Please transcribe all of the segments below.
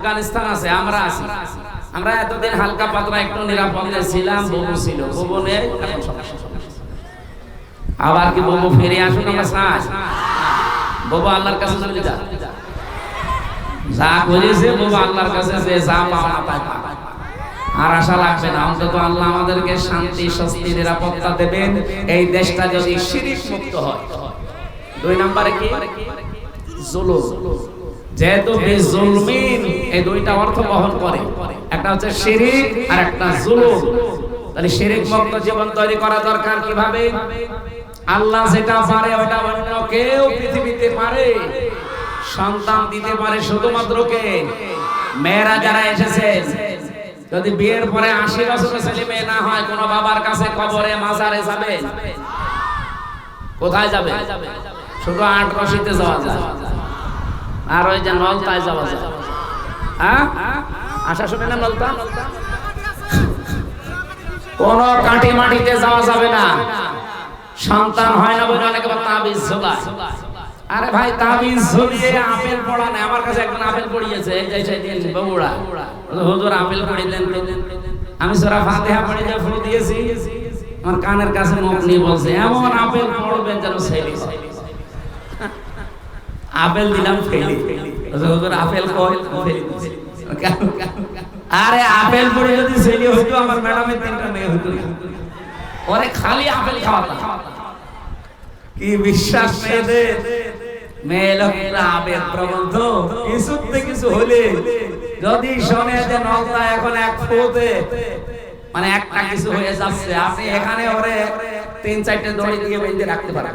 আফগানিস্তান আছে, আমরা আছি। আমরা এতদিন হালকা পাতলা একটু নিরাপদে ছিলাম, ববু ছিল। ববু নেই আবার কি ববু ফিরে আসুন আমরা চাই ববু আল্লাহর কাছে চলে যা। যা করেছে ববু আল্লাহর কাছে যে যা পাওনা তাই। আর আশা লাগবে না, অন্তত আল্লাহ আমাদেরকে শান্তি, স্বস্তি, নিরাপত্তা দেবেন। এই দেশটা যদি শিরিক মুক্ত হয়। দুই নম্বরে কি? জুলুম। যেহেতু এই দুইটা অর্থ বহন করে, একটা হচ্ছে শিরিক আর একটা জুলুম। তাহলে শিরিক মুক্ত জীবন তৈরি করা দরকার কীভাবে? আল্লাহ যেটা পারে ওটা অন্য কেউ পৃথিবীতে পারে। সন্তান দিতে পারে শুধুমাত্র কে? মেয়েরা যারা এসেছে, যদি বিয়ের পরে আশি বছর ছেলে মেয়ে না হয়, কোনো বাবার কাছে কবরে মাজারে যাবে? কোথায় যাবে? শুধু আট রশিতে যাওয়া যায়। আর ওই যে নলতায় যাওয়া যায়। হ্যাঁ? আশা শুনে না নলতা কোন কাঠি মাটিতে যাওয়া যাবে না। সন্তান হয় না বলে অনেকে তাবিজ ঝোলায়। আরে ভাই তাবিজ ঝুলিয়ে আপেল পড়া নেই আমার কাছে একজন আপেল পড়িয়েছে। এই যে সেই বলে, হুজুর আপেল পড়ি দেন তো। আমি সোরা ফাতিহা পড়ে যে ফুল দিয়েছি। আমার কানের কাছে মুখ নিয়ে বলছে এমন আপেল পড়বেন যেন হয়। আপেল দিলাম ফেলি। হুজুর আপেল আরে আপেল পড়ে যদি ছেলে হইতো আমার ম্যাডামের তিনটা মেয়ে হইতো। ওরে খালি আপেল খাওয়াতাম কি বিশ্বাস মেয়েদের? মেয়ে লোকেরা আবেগ প্রবন্ধ। কিছুতে কিছু হলে যদি শোনে যে নলতা এখন এক ফোতে মানে একটা কিছু হয়ে যাচ্ছে আপনি এখানে ওরে তিন চারটে দড়ি দিয়ে বেঁধে রাখতে পারেন।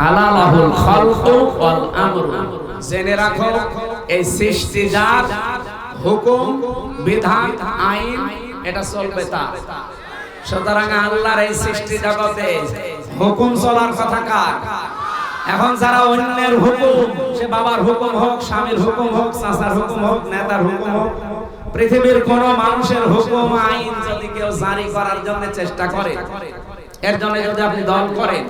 আলালাহুল খালকু ওয়াল আমরু। জেনে রাখো এই সৃষ্টি যার হুকুম বিধান আইন এটা চলবে তার সুতরাং আল্লাহর এই সৃষ্টি জগতে হুকুম চলার কথা কার? এখন যারা অন্যের হুকুম সে বাবার হুকুম হোক স্বামীর হুকুম হোক চাচার হুকুম হোক নেতার হুকুম হোক পৃথিবীর কোন মানুষের হুকুম আইন যদি কেউ জারি করার জন্য চেষ্টা করে এর জন্য যদি আপনি দল করেন,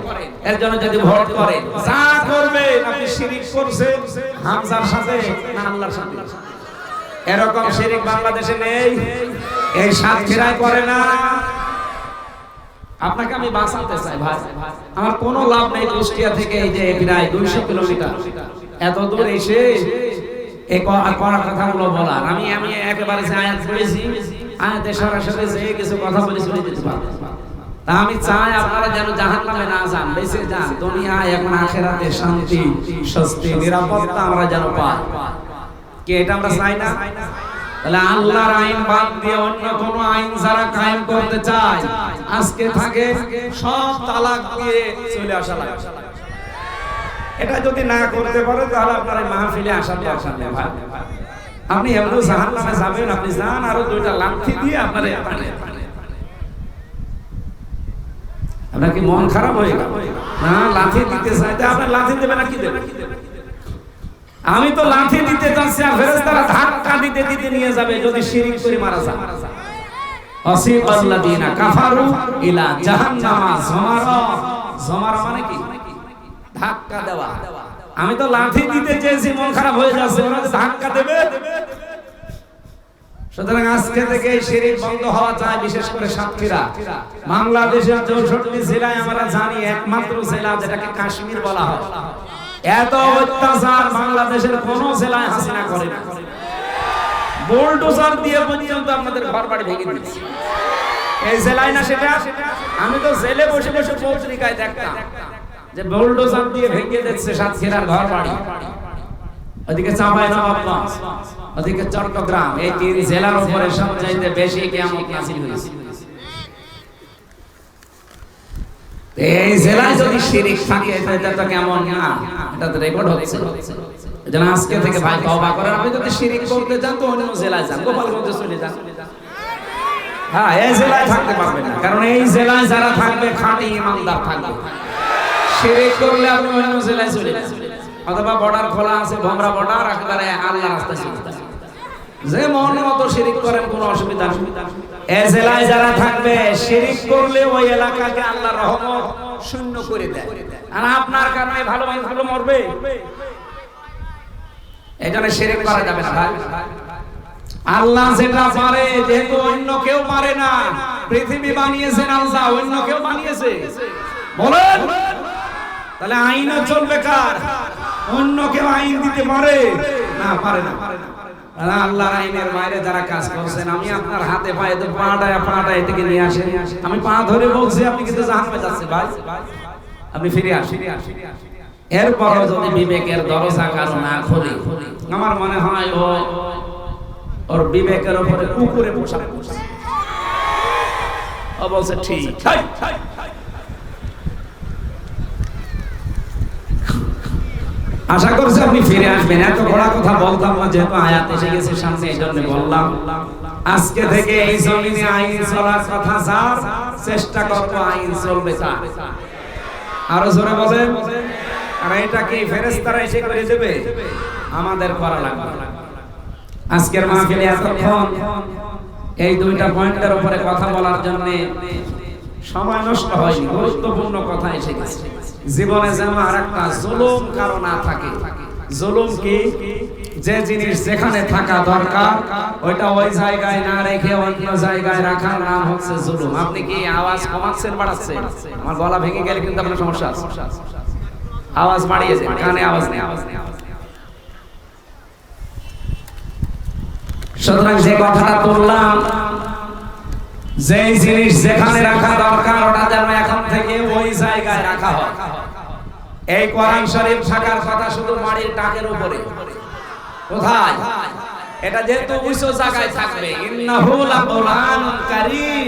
এর জন্য যদি ভোট করেন, যা করবেন আপনি শিরিক করছেন, হামজার সাথে না আল্লাহর সাথে? এরকম শিরিক বাংলাদেশে নেই, এই সাতক্ষীরায় করে না। আপনাকে আমি বাঁচাতে চাই ভাই। আমার কোনো লাভ নেই কুষ্টিয়া থেকে এই যে প্রায় দুইশো কিলোমিটার। এত দূর এসে এই ক- কড়া কথাগুলো বলার। আমি আমি একেবারে আয়াত পড়েছি, আয়াতে সরাসরি যে কিছু কথা বলে চলে যেতে পারব। আমি চাই আপনারা যেন জাহান নামে না যান, বেঁচে যান। দুনিয়ায় এখন আখেরাতে শান্তি, স্বস্তি, নিরাপত্তা আমরা যেন পাই। কি এটা আমরা চাই না? তাহলে আল্লাহর আইন বাদ দিয়ে অন্য কোন আইন যারা কায়েম করতে চায়, আজকে থাকে সব তালাক দিয়ে চলে আসা এটা যদি না করতে পারে, তাহলে আপনার মাহফিলে আসার দরকার নেই ভাই। আপনি এমন জাহান নামে যাবেন, আপনি যান, আরও দুইটা লাঠি দিয়ে আপনার আপনার কি মন খারাপ হয়ে গেল? না লাঠি দিতে চাইতে আপনার লাঠি দেবে না কি দেবে? আমি তো লাঠি দিতে চাচ্ছি আর ফেরেশতারা ধাক্কা দিতে দিতে নিয়ে যাবে, যদি শিরিক করে মারা যায়। অসিব আল্লাযিনা কাফারু ইলা জাহান্নামা। যমারা যমারা মানে কি? ধাক্কা দেওয়া। আমি তো লাঠি দিতে চেয়েছি, মন খারাপ হয়ে যাচ্ছে ওরা ধাক্কা দেবে? সুতরাং আজকে থেকে শিরিক বন্ধ হওয়া চাই, বিশেষ করে সাতক্ষীরা। বাংলাদেশের চৌষট্টি জেলায় আমরা জানি একমাত্র জেলা যেটাকে কাশ্মীর বলা হয়। এত অত্যাচার বাংলাদেশের কোন জেলায় হাসিনা করে না। বোল্ডোজার দিয়ে পর্যন্ত ঘর বাড়ি ভেঙে দিচ্ছে এই জেলায় না সেটা? আমি তো জেলে বসে বসে পত্রিকায় দেখতাম যে দিয়ে ভেঙে দিচ্ছে সাতক্ষীরার ঘর বাড়ি ওদিকে চাঁপাই নবাবগঞ্জ ওদিকে চট্টগ্রাম, এই তিন জেলার উপরে সবচাইতে বেশি কিয়ামত নাসিল হয়েছে। এই জেলায় যদি শিরিক থাকে এটা তো কেমন? না, এটা তো রেকর্ড হচ্ছে। যেন আজকে থেকে ভাই তওবা করেন আপনি যদি শিরিক করতে চান তো অন্য জেলায় যান, গোপালগঞ্জে চলে যান। হ্যাঁ এই জেলায় থাকতে পারবেন না। কারণ এই জেলায় যারা থাকবে, খাঁটি ইমানদার থাকবে। শিরিক করলে আপনি অন্য জেলায় চলে যান। অথবা বর্ডার খোলা আছে, ভমরা বর্ডার একেবারে আল্লাহ রাস্তা চলে যান। যে মন মতো শিরিক করেন, কোনো অসুবিধা নেই। এ জেলায় যারা থাকবে, শিরিক করলে ওই এলাকাকে আল্লাহ রহমত শূন্য করে দেয়। আর আপনার কারণে ভালো মানুষগুলো মরবে। এই জন্য শিরিক করা যাবে না ভাই। আল্লাহ যেটা পারে, যেহেতু অন্য কেউ পারে না, পৃথিবী বানিয়েছেন আল্লাহ, অন্য কেউ বানিয়েছে। বলেন, তাহলে আইনও চলবে কার? অন্য কেউ আইন দিতে পারে না পারে না। আল্লাহর আইনের বাইরে যারা কাজ করছেন, আমি আপনার হাতে পায়ে তো এদিকে নিয়ে আসেন। আমি পা ধরে বলছি, আপনি কিন্তু জাহান্নামে ভাই। ফিরে যদি বিবেকের দরজা কারও না আমার মনে হয় ওর বিবেকের উপরে কুকুরে করছে। ও বলছে ঠিক আশা করছি আপনি ফিরে আসবেন। এত বড় কথা বলতাম না, যেহেতু আয়াত এসে গেছে সামনে এই জন্য বললাম। আজকে থেকে এই জমিনে আইন চলার কথা স্যার, চেষ্টা করব আইন চলবে তার আরও জোরে বলেন। আর এটা কি ফেরেস্তারা এসে করে দেবে? আমাদের করা লাগবে। আজকের মাহফিলে এতক্ষণ এই দুইটা পয়েন্টের উপরে কথা বলার জন্য সময় নষ্ট হয়নি গুরুত্বপূর্ণ কথা এসে গেছে। জীবনে যেন আর একটা জুলুম কারও না থাকে। জুলুম কি? যে জিনিস যেখানে থাকা দরকার, ওইটা ওই জায়গায় না রেখে অন্য জায়গায় রাখার নাম হচ্ছে জুলুম। আপনি কি আওয়াজ কমাচ্ছেন, বাড়াচ্ছেন? আমার গলা ভেঙে গেলে কিন্তু আপনার সমস্যা আছে। আওয়াজ বাড়িয়েছেন কানে আওয়াজ আওয়াজ নেই আওয়াজ নেই সুতরাং যে কথাটা তুললাম যে জিনিস যেখানে রাখা দরকার, ওটা যেন এখন থেকে ওই জায়গায় রাখা হয়। এই কোরআন শরীফ থাকার কথা শুধু টাকের উপরে। কোথায়? এটা যেহেতু জায়গায় থাকবে। ইন্নাহু কারীম।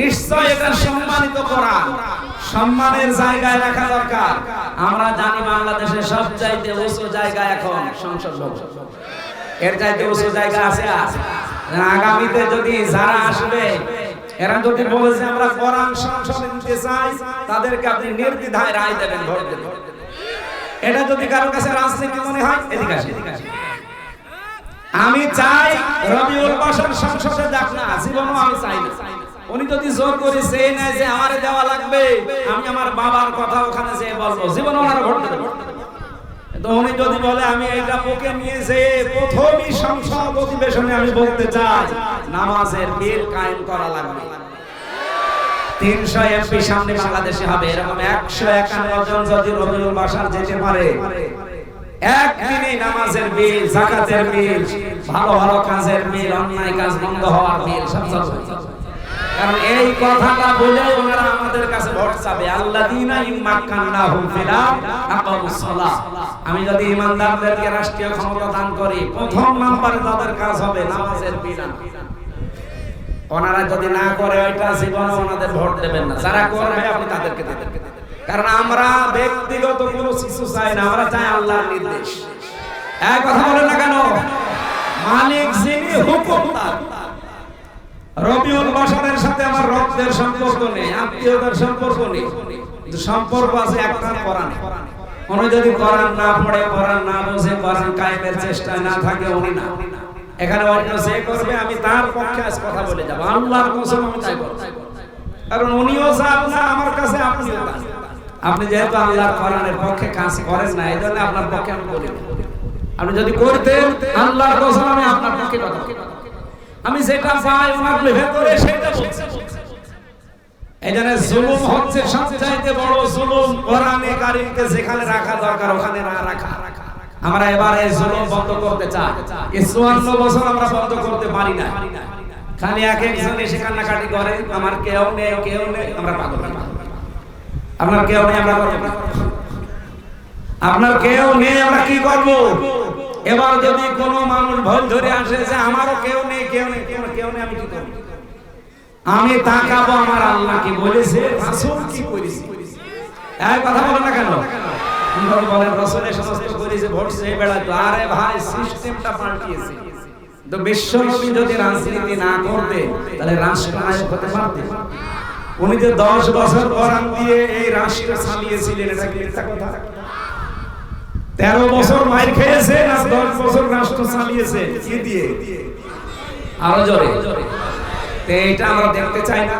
নিশ্চয় এটা সম্মানিত কোরআন। সম্মানের জায়গায় রাখা দরকার। আমরা জানি বাংলাদেশে সবচাইতে উঁচু জায়গা এখন সংসদ ভবন। এর চাইতে উঁচু জায়গা আছে আগামীতে যদি যারা আসবে এরা যদি বলে যে আমরা কোরআন সংসদে নিতে চাই, তাদেরকে আপনি নির্দ্বিধায় রায় দেবেন ভোট দেবেন। এটা যদি কারও কাছে রাজনীতি মনে হয়, এদিকে আসে এদিকে আসে আমি চাই রবিউল বাসার সংসদে যাক না, জীবনও আমি চাই না। উনি যদি জোর করে সে নেয় যে আমারে দেওয়া লাগবে, আমি আমার বাবার কথা ওখানে যেয়ে বলব। জীবন ওনার ভোট দেবো। যদি বলে, আমি নিয়ে যে প্রথমই সংসদ অধিবেশনে আমি বলতে চাই, নামাজের বিল কায়েম করা লাগবে। তিনশো এমপি সামনে বাংলাদেশে হবে, এরকম একশো একান্ন জন যদি রবিউল বাসার যেতে পারে নামাজের বিল, জাকাতের বিল, ভালো ভালো কাজের বিল, অন্যায় কাজ বন্ধ হওয়ার বিল সব কারণ এই কথাটা বলে ওনারা চাবে। আল্লাযীনা ইম্মাক্কান্নাহুম ফিল আকামুস আমি যদি ইমানদারদেরকে রাষ্ট্রীয় ক্ষমতা দান করি, প্রথম নম্বরে তাদের কাজ হবে নামাজের বিধান। ওনারা যদি না করে, ওইটা জীবনে ওনাদের ভোট দেবেন না। যারা করবে, আপনি তাদেরকে দেবেন। কারণ আমরা ব্যক্তিগত কোনো কিছু চাই না, আমরা চাই আল্লাহর নির্দেশ। এক কথা বলে না কেন? মালিক যিনি হুকুম তার রবিউল বাসারের সাথে আমার রক্তের সম্পর্ক নেই, আত্মীয়তার সম্পর্ক নেই, কিন্তু সম্পর্ক আছে একটা কোরআনে উনি যদি কোরআন না পড়ে কোরআন না বুঝে কোরআন কায়েমের চেষ্টায় না থাকে, উনি না। এখানে অন্য যে করবে, আমি তার পক্ষে আজ কথা বলে যাব। আল্লাহর কসম আমি তাই বলছি। কারণ উনিও চান না, আমার কাছে আপনিও চান আপনি যেহেতু আল্লাহর কোরআনের পক্ষে কাজ করেন না, এই জন্য আপনার পক্ষে আমি বলি আপনি যদি করতেন, আল্লাহর কসম আমি আপনার পক্ষে কথা। আমি যেটা চাই ওনার ভেতরে সেটা এই জন্য জুলুম হচ্ছে সবচাইতে বড় জুলুম। কোরআনে কারিমকে যেখানে রাখা দরকার, ওখানে না রাখা। আমরা এবার এই জুলুম বন্ধ করতে চাই। এই চুয়ান্ন বছর আমরা বন্ধ করতে পারি না খালি এক একজন এসে কান্নাকাটি করে, আমার কেউ নেই কেউ নেই, আমরা পাগল। আপনার কেউ নেই, আমরা করব। আপনার কেউ নেই, আমরা কি করব? এবার যদি কোনো মানুষ ভুল ধরে আসে যে আমারও কেউ নেই কেউ নেই কেউ নেই, আমি কি করব? আমি তাকাবো আমার আল্লাহ কি বলেছে? রাসূল কি করেছে? এই কথা বলে না কেন? আমরা বলেন রসুলের সমস্ত করেছে ভোট সে বেড়াতো আরে ভাই সিস্টেমটা পাল্টিয়েছে। তো বিশ্বনবী যদি রাজনীতি না করতে তাহলে রাষ্ট্র নায়ক হতে পারতেন। উনি যে দশ বছর কোরআন দিয়ে এই রাষ্ট্র চালিয়েছিলেন এটা কি মিথ্যা কথা? তেরো বছর মাইর খেয়েছে না দশ বছর রাষ্ট্র চালিয়েছে? কি দিয়ে? আরও জোরে। আমরা দেখতে চাই না।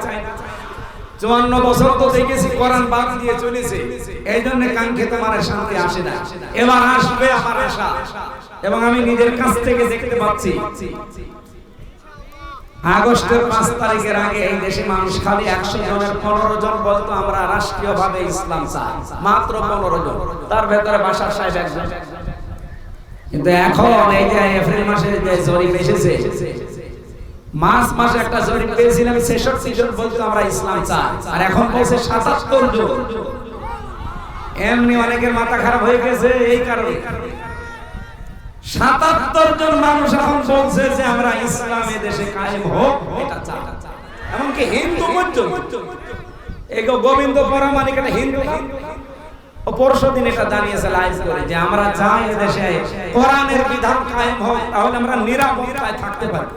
চুয়ান্ন বছর তো দেখেছি কোরআন বাদ দিয়ে চলেছে। এই জন্য কাঙ্ক্ষিত আমার শান্তি আসে না। এবার আসবে আমার আশা। এবং আমি নিজের কাছ থেকে দেখতে পাচ্ছি। আগস্টের পাঁচ তারিখের আগে এই দেশে মানুষ খালি একশো জনের পনেরো জন বলতো আমরা রাষ্ট্রীয় ভাবে ইসলাম চাই। মাত্র পনেরো জন। তার ভেতরে বাসার সাহেব একজন। কিন্তু এখন এই যে এপ্রিল মাসে যে জরিপ এসেছে, মার্চ মাসে একটা জরিপ পেয়েছিলাম, ছেষট্টি জন বলতো আমরা ইসলাম চাই। আর এখন বলছে সাতাত্তর জন। এমনি অনেকের মাথা খারাপ হয়ে গেছে এই কারণে। সাতাত্তর জন মানুষ এখন বলছে যে আমরা ইসলামে দেশে কায়েম হোক, এটা চাই। এমনকি হিন্দু পর্যন্ত। এগো গোবিন্দ পরামানিক একটা হিন্দু ও এটা জানিয়েছে করে, যে আমরা চাই দেশে কোরআনের বিধান কায়েম হোক, তাহলে আমরা নিরাপত্তায় থাকতে পারব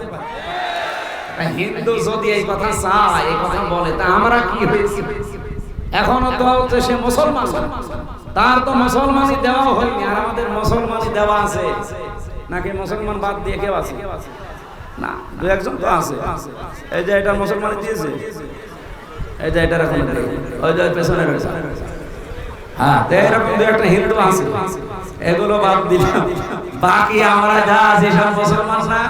তা হিন্দু যদি এই কথা চায়, এই কথা বলে, তা আমরা কি হয়েছি? এখনও তো হচ্ছে সে মুসলমান। তার তো মুসলমানই দেওয়া হয়নি, আর আমাদের মুসলমানই দেওয়া আছে। নাকি মুসলমান বাদ দিয়ে কেউ আছে? না, দু একজন তো আছে। এই যে এটা মুসলমান দিয়েছে, এই যে এটা এখন ওই যে পেছনে রয়েছে। হ্যাঁ এরকম দু একটা হিন্দু আছে। এগুলো বাদ দিলাম। বাকি আমরা যা আছি সব মুসলমান না?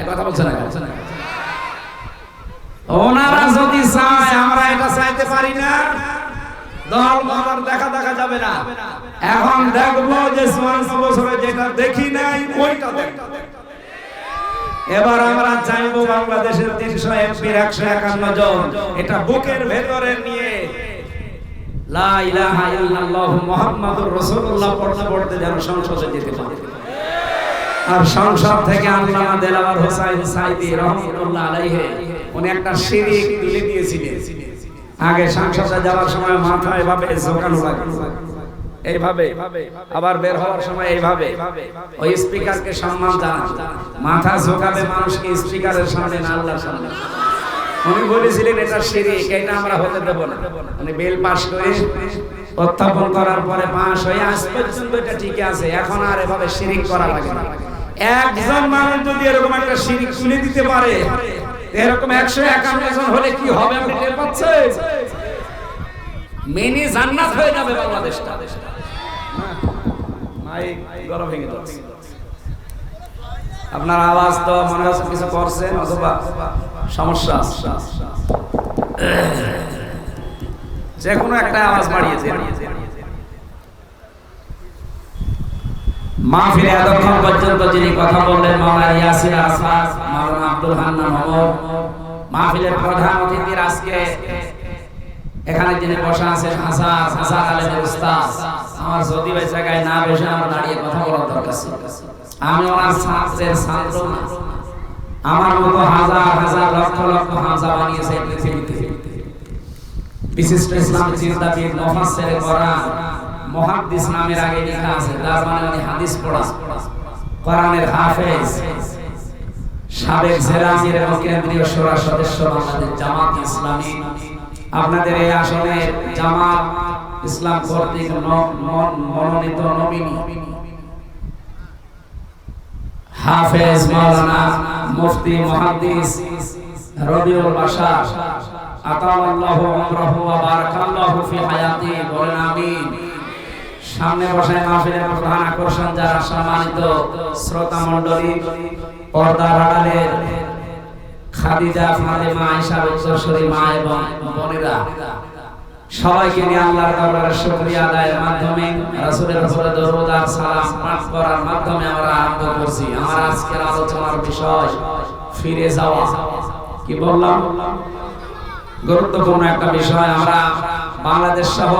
এক কথা বলছে না ওনারা যদি চায়, আমরা এটা চাইতে পারি না। দল মতার দেখা দেখা যাবে না। এখন দেখব যে চুয়ান্ন বছরে যেটা দেখি নাই, ওইটা এবার আমরা চাইব বাংলাদেশের তিনশো এমপির একশো একান্ন জন। এটা বুকের ভেতরে নিয়ে। একটা শিরিক তুলে দিয়েছিলেন। আগে সংসদে যাওয়ার সময় মাথা এভাবে ঝোকানো লাগে। এইভাবে, আবার বের হওয়ার সময় এইভাবে। ওই স্পিকারকে সম্মান জানান। মাথা ঝোকাবে মানুষকে স্পিকারের সামনে না, আল্লাহর সামনে। উনি বলেছিলেন, এটা শিরিক, এটা আমরা হতে দেব না। উনি বিল পাস করে উত্থাপন করার পরে পাস হয়ে আজ পর্যন্ত এটা ঠিক আছে। এখন আর এভাবে শিরিক করা লাগে না। একজন মানুষ যদি এরকম একটা শিরিক তুলে দিতে পারে এরকম একশো একান্ন জন হলে কি হবে আপনি টের পাচ্ছেন? জান্নাত হয়ে যাবে বাংলাদেশটা। আপনার আওয়াজ তো মনে হচ্ছে কিছু করছেন অথবা সমস্যা যে কোনো একটা আওয়াজ বাড়িয়েছে মাহফিলে এতক্ষণ পর্যন্ত যিনি কথা বললেন মাওলানা ইয়াসির আসাদ মাওলানা আব্দুল হান্নান ওমর মাহফিলের প্রধান অতিথির আজকে এখানে যিনি বসা আছেন হাসান হাসান আলমের উস্তাদ, আমার যদি ওই জায়গায় না বসে আমার দাঁড়িয়ে কথা বলার দরকার ছিল। আমি ওনার ছাত্রের ছাত্র না। আমার মতো হাজার হাজার লক্ষ লক্ষ হামজা বানিয়েছে পৃথিবীতে। বিশিষ্ট ইসলাম চিন্তাবিদ, মুফাসসির কোরআন মুহাদ্দিস নামের আগে লেখা আছে তার মানে উনি হাদিস পড়া। কোরআনের হাফেজ। সাবেক জেলামির এবং কেন্দ্রীয় শোরা সদস্য বাংলাদেশ জামাত ইসলামী। আপনাদের এই আসনে জামাত ইসলাম কর্তৃক মনোনীত নমিনি। হাফেজ মাওলানা মুফতি মুহাদ্দিস রবিউল বাশার। আতাল্লাহু উমরাহু ওয়া বারাকাল্লাহু ফি হায়াতি, বলেন আমিন। সামনে বসে মাহফিলের প্রধান আকর্ষণ যারা সম্মানিত শ্রোতা মণ্ডলী পর্দার আড়ালের খাদিজা, ফাতেমা, আয়েশা উত্তরসূরি মা এবং বোনেরা। সবাইকে নিয়ে আল্লাহর দরবারে শুকরিয়া আদায়ের মাধ্যমে রাসূলের উপরে দরুদ আর সালাম পাঠ করার মাধ্যমে আমরা আরম্ভ করছি। আমার আজকের আলোচনার বিষয় ফিরে যাওয়া। কি বললাম? গুরুত্বপূর্ণ একটা বিষয় আমরা বাংলাদেশ সহ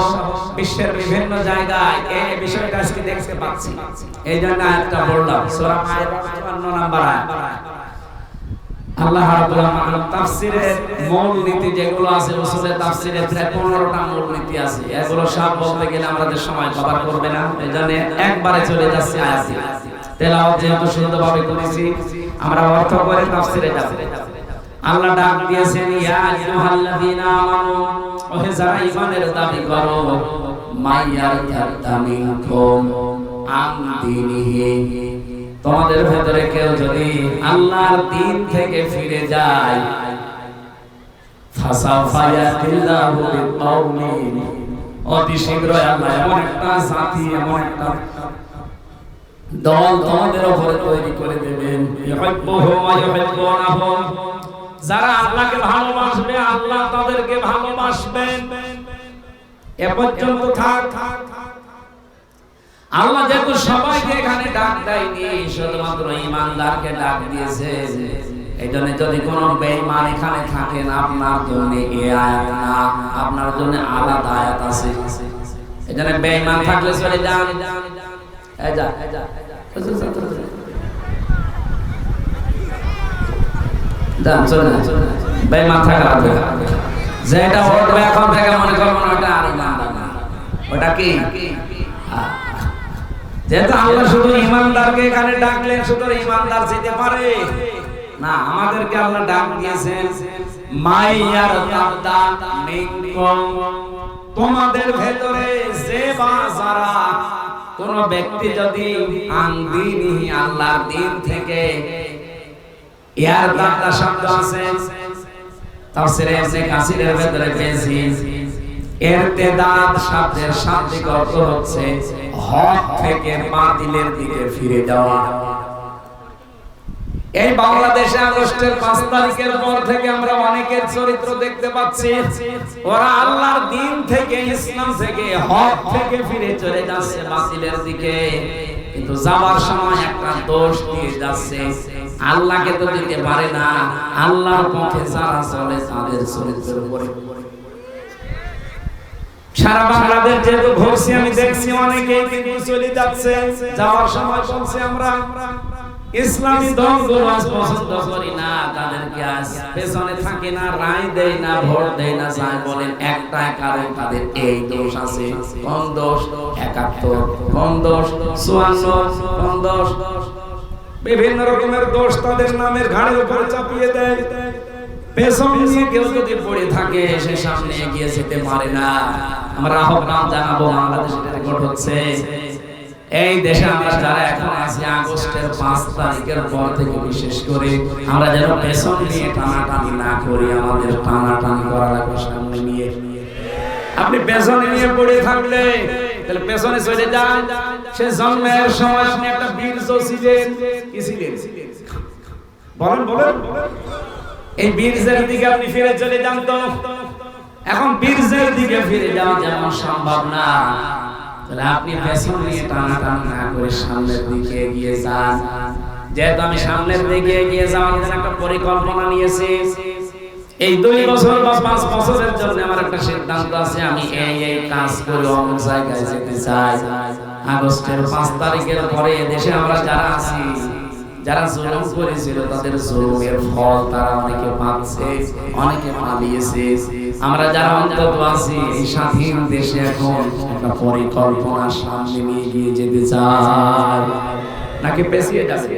বিশ্বের বিভিন্ন জায়গায় এই বিষয়টা আজকে দেখতে পাচ্ছি। এই জন্য একটা বললাম, সূরা মায়ের 55 নাম্বার আয়াত। আল্লাহ রাব্বুল আলামিন মূল নীতি যেগুলো আছে, উসুলের তাফসীরে প্রায় 15টা মূল নীতি আছে। এগুলো সব বলতে গেলে আমাদের সময় কভার করবে না। একবারে চলে যাচ্ছে আয়াতে তেলাওয়াত যেহেতু করেছি, আমরা অর্থ করে তাফসীরে যাব। আল্লাহ ডাক দিয়েছেন, ইয়া আমানু ওহে যারা ঈমানের দাবি করো, মাইয়ার তামিনকুম আন দীনিহি। তোমাদের ভেতরে কেউ যদি আল্লাহর দিন থেকে ফিরে যায় অতি শীঘ্রই একটা জাতি, এমন একটা দল তোমাদের উপরে তৈরি করে দেবেন। যারা আল্লাহকে ভালোবাসবে, আল্লাহ তাদেরকে ভালোবাসবেন। এ পর্যন্ত থাক। আল্লাহ যেহেতু সবাইকে এখানে ডাক দেয়নি, শুধুমাত্র ইমানদারকে ডাক দিয়েছে। এই জন্য যদি কোনো বেঈমান এখানে থাকেন আপনার জন্য এ আয়াত না, আপনার জন্য আলাদা আয়াত আছে। এই জন্য বেঈমান থাকলে চলে যান। এই যা এই যা চলে যান। বেঈমান থাকা লাগবে যেটা উঠবে এখন থেকে মনে ওটা আর না। ওটা কি? যেহেতু আল্লাহ শুধু ইমানদারকে এখানে ডাকলেন শুধু ইমানদার যেতে পারে। না, আমাদেরকে আল্লাহ ডাক দিয়েছেন তোমাদের ভেতরে যে বা যারা, কোন ব্যক্তি যদি আনদিনহি আল্লাহর দিন থেকে ইয়ার তাবদা শব্দ আছে। তাফসিরে ইবনে কাসিরের ভেতরে পেয়েছি। ইরতিদাদ শব্দের শাব্দিক অর্থ হচ্ছে হক থেকে বাতিলের দিকে ফিরে যাওয়া। এই বাংলাদেশে আগস্টের পাঁচ তারিখের পর থেকে আমরা অনেকের চরিত্র দেখতে পাচ্ছি। ওরা আল্লাহর দিন থেকে, ইসলাম থেকে, হক থেকে ফিরে চলে যাচ্ছে বাতিলের দিকে। কিন্তু যাওয়ার সময় একটা দোষ দিয়ে যাচ্ছে। আল্লাহকে তো দিতে পারে না। আল্লাহর পথে যারা চলে, তাদের চরিত্রের উপরে। সারা বাংলাদেশ যেহেতু ঘুরছি, আমি দেখছি অনেকেই কিন্তু চলে যাচ্ছে। যাওয়ার সময় বলছে আমরা ইসলামী দলগুলো আজ পছন্দ করি না তাদেরকে আজ পেছনে থাকে না রায় দেয় না ভোট দেয় না যাই বলেন একটা কারণ তাদের এই দোষ আছে। কোন দোষ? একাত্তর। কোন দোষ? চুয়ান্ন। কোন দোষ? বিভিন্ন রকমের দোষ তাদের নামের ঘাড়ের উপর চাপিয়ে দেয়। পেছন নিয়ে কেউ যদি পড়ে থাকে সে সামনে এগিয়ে যেতে পারে না। আমরা আহ্বান জানাব বাংলাদেশে রেকর্ড হচ্ছে। এই দেশে আমরা যারা এখন আছি, আগস্টের পাঁচ তারিখের পর থেকে বিশেষ করে, আমরা যেন পেছন নিয়ে টানাটানি না করি, আমাদের টানাটানি করা লাগবে সামনে নিয়ে। আপনি পেছনে নিয়ে পড়ে থাকলে, তাহলে পেছনে চলে যান। সে জন্মের সময় আপনি একটা ছিলেন। কি ছিলেন? বলেন বলেন। এই বীর্যের দিকে আপনি ফিরে চলে যান তো। এখন বীর্যের দিকে ফিরে যাওয়া যেমন সম্ভব না। তাহলে আপনি পেছন নিয়ে টানা টানা না করে সামনের দিকে এগিয়ে যান। যেহেতু আমি সামনের দিকে এগিয়ে যাওয়ার জন্য একটা পরিকল্পনা নিয়েছি, এই দুই বছর বা পাঁচ বছরের জন্য আমার একটা সিদ্ধান্ত আছে, আমি এই এই কাজ করে অমুক জায়গায় যেতে চাই। আগস্টের পাঁচ তারিখের পরে দেশে আমরা যারা আছি যারা জুলুম করেছিল, তাদের জুলুমের ফল তারা অনেকে পাচ্ছে, অনেকে পালিয়েছে। আমরা যারা অন্তত আছি, এই স্বাধীন দেশে এখন একটা পরিকল্পনা সামনে নিয়ে গিয়ে যেতে চাই। নাকি পেছিয়ে যাবে?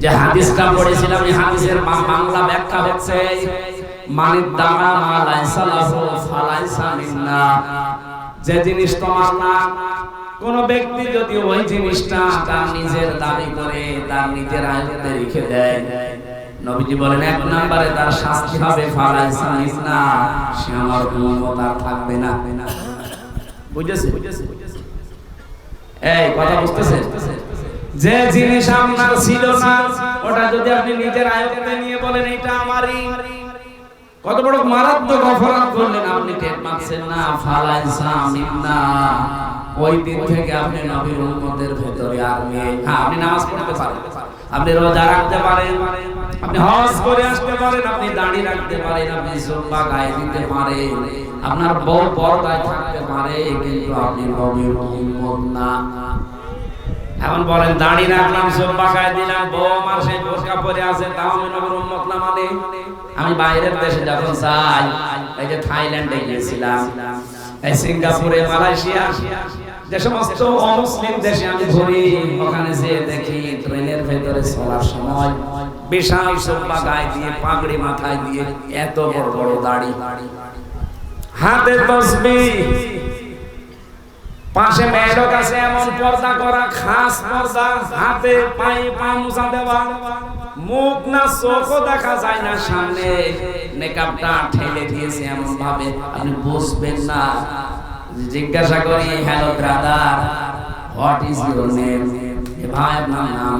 যে হাদিসটা পড়েছিলাম, এই হাদিসের বাংলা ব্যাখ্যা হচ্ছে মানিদ দামা মা লাইসা লাহু ফালাইসা মিন্না। যে জিনিস তোমার না কোন ব্যক্তি যদি ওই জিনিসটা তার নিজের দাবি করে, তার নিজের আয়ত্তে রেখে দেয়। নবীজি বলেন, এক নম্বরে তার শাস্তি হবে, ফালাইসা মিন্না সে আমার উম্মত আর থাকবে না। বুঝেছে? এই, কথা বুঝতেছেন যে জিনিস আপনার ছিল না, ওটা যদি আপনি নিজের আয়ত্তে নিয়ে বলেন, এটা আমারই। কত বড় মারাত্মক অপরাধ করলেন আপনি, টের পাচ্ছেন না, ফালাইসা মিন্না ওই দিন থেকে আপনি নবীর উম্মতের ভেতরে আর নেই হ্যাঁ আপনি নামাজ পড়তে পারেন। আপনি রোজা রাখতে পারেন। আপনি হজ করে আসতে পারেন। আপনি দাড়ি রাখতে পারেন। আপনি জুব্বা গায়ে দিতে পারেন। আপনার বউ পর্দায় থাকতে পারে, কিন্তু আপনি নবীর উম্মত না। এখন বলেন, দাড়ি রাখলাম সব বাঁকায় দিলাম, বউ আমার সেই বোরকা পরে আছে, তাও আমি নগর উন্মত না মানে? আমি বাইরের দেশে যখন যাই, এই যে থাইল্যান্ডে গিয়েছিলাম এই সিঙ্গাপুরে, মালয়েশিয়া, যে সমস্ত অমুসলিম দেশে আমি ঘুরি, ওখানে যে দেখি ট্রেনের ভেতরে চলার সময় বিশাল সোপা গায়ে দিয়ে, পাগড়ি মাথায় দিয়ে এত বড় বড় দাড়ি। হাতে তসবি পাশে মেয়ের কাছে এমন পর্দা করা, খাস পর্দা, হাতে পায়ে পা মুছা দেওয়া, মুখ না, চোখও দেখা যায় না সামনে। মেকআপটা ঠেলে দিয়েছে এমন ভাবে আপনি বুঝবেন না। জিজ্ঞাসা করি hello brother what is your name ভাই, আপনার নাম?